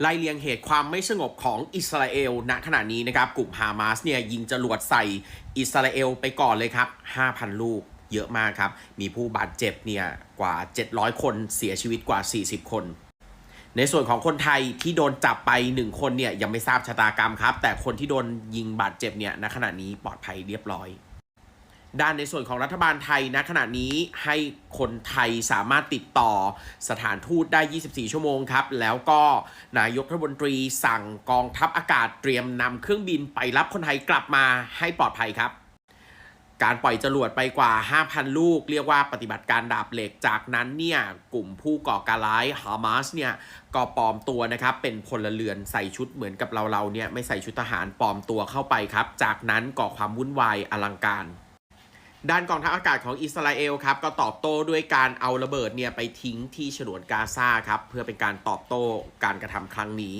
ไล่เลียงเหตุความไม่สงบของอิสราเอลณขณะนี้นะครับ กลุ่มฮามาสเนี่ยยิงจรวดใส่อิสราเอลไปก่อนเลยครับ 5,000 ลูกเยอะมากครับ มีผู้บาดเจ็บเนี่ยกว่า 700 คนเสียชีวิตกว่า 40 คน ในส่วนของคนไทยที่โดนจับไป 1 คนเนี่ยยังไม่ทราบชะตากรรมครับ แต่คนที่โดนยิงบาดเจ็บเนี่ยณขณะนี้ปลอดภัยเรียบร้อย ด้านในส่วนของรัฐบาลไทยณขณะนี้ให้คนไทยสามารถติดต่อสถานทูตได้ 24 ชั่วโมงครับ แล้วก็นายกรัฐมนตรีสั่งกองทัพอากาศเตรียมนำเครื่องบินไปรับคนไทยกลับมาให้ปลอดภัยครับ การปล่อยจรวดไปกว่า 5,000 ลูก เรียกว่าปฏิบัติการดาบเหล็กจากนั้นเนี่ยกลุ่มผู้ก่อการร้ายฮามาสเนี่ยก็ปลอมตัวนะครับเป็นพลเรือนใส่ชุดเหมือนกับเราเราเนี่ยไม่ใส่ชุดทหารปลอมตัวเข้าไปครับ จากนั้นก่อความวุ่นวายอลังการ ด้านกองทัพอากาศของอิสราเอลครับก็ตอบโต้ด้วยการเอาระเบิดเนี่ยไปทิ้งที่ฉนวนกาซาครับเพื่อเป็นการตอบโต้การกระทำครั้งนี้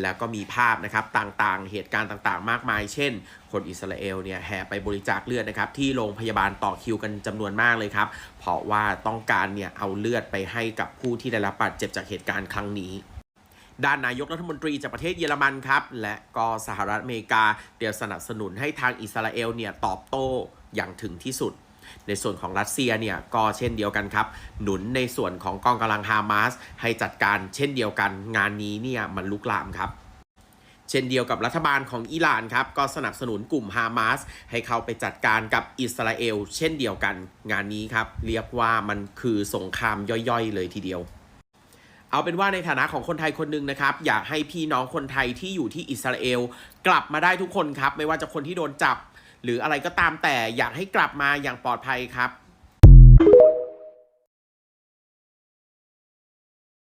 แล้วก็มีภาพนะครับต่างๆ เหตุการณ์ต่างๆ มากมาย เช่น คนอิสราเอลเนี่ยแห่ไปบริจาคเลือดนะครับที่โรงพยาบาลต่อคิวกันจำนวนมากเลยครับเพราะว่าต้องการเนี่ยเอาเลือดไปให้กับผู้ที่ได้รับบาดเจ็บจากเหตุการณ์ครั้งนี้ ด้านนายกรัฐมนตรีจากประเทศเยอรมันครับ และก็สหรัฐอเมริกาเตรียมสนับสนุนให้ทางอิสราเอลเนี่ยตอบโต้อย่างถึงที่สุด ในส่วนของรัสเซียเนี่ยก็เช่นเดียวกันครับ หนุนในส่วนของกองกำลังฮามาสให้จัดการเช่นเดียวกันงานนี้เนี่ยมันลุกลามครับเช่นเดียวกับรัฐบาลของอิหร่านครับ ก็สนับสนุนกลุ่มฮามาสให้เข้าไปจัดการกับอิสราเอล เช่นเดียวกัน งานนี้ครับ เรียกว่ามันคือสงครามย่อยๆ เลยทีเดียว เอาเป็นว่าในฐานะของคนไทยคนหนึ่งนะครับ อยากให้พี่น้องคนไทยที่อยู่ที่อิสราเอล กลับมาได้ทุกคนครับ ไม่ว่าจะคนที่โดนจับ หรืออะไรก็ตามแต่อยากให้กลับมาอย่างปลอดภัยครับ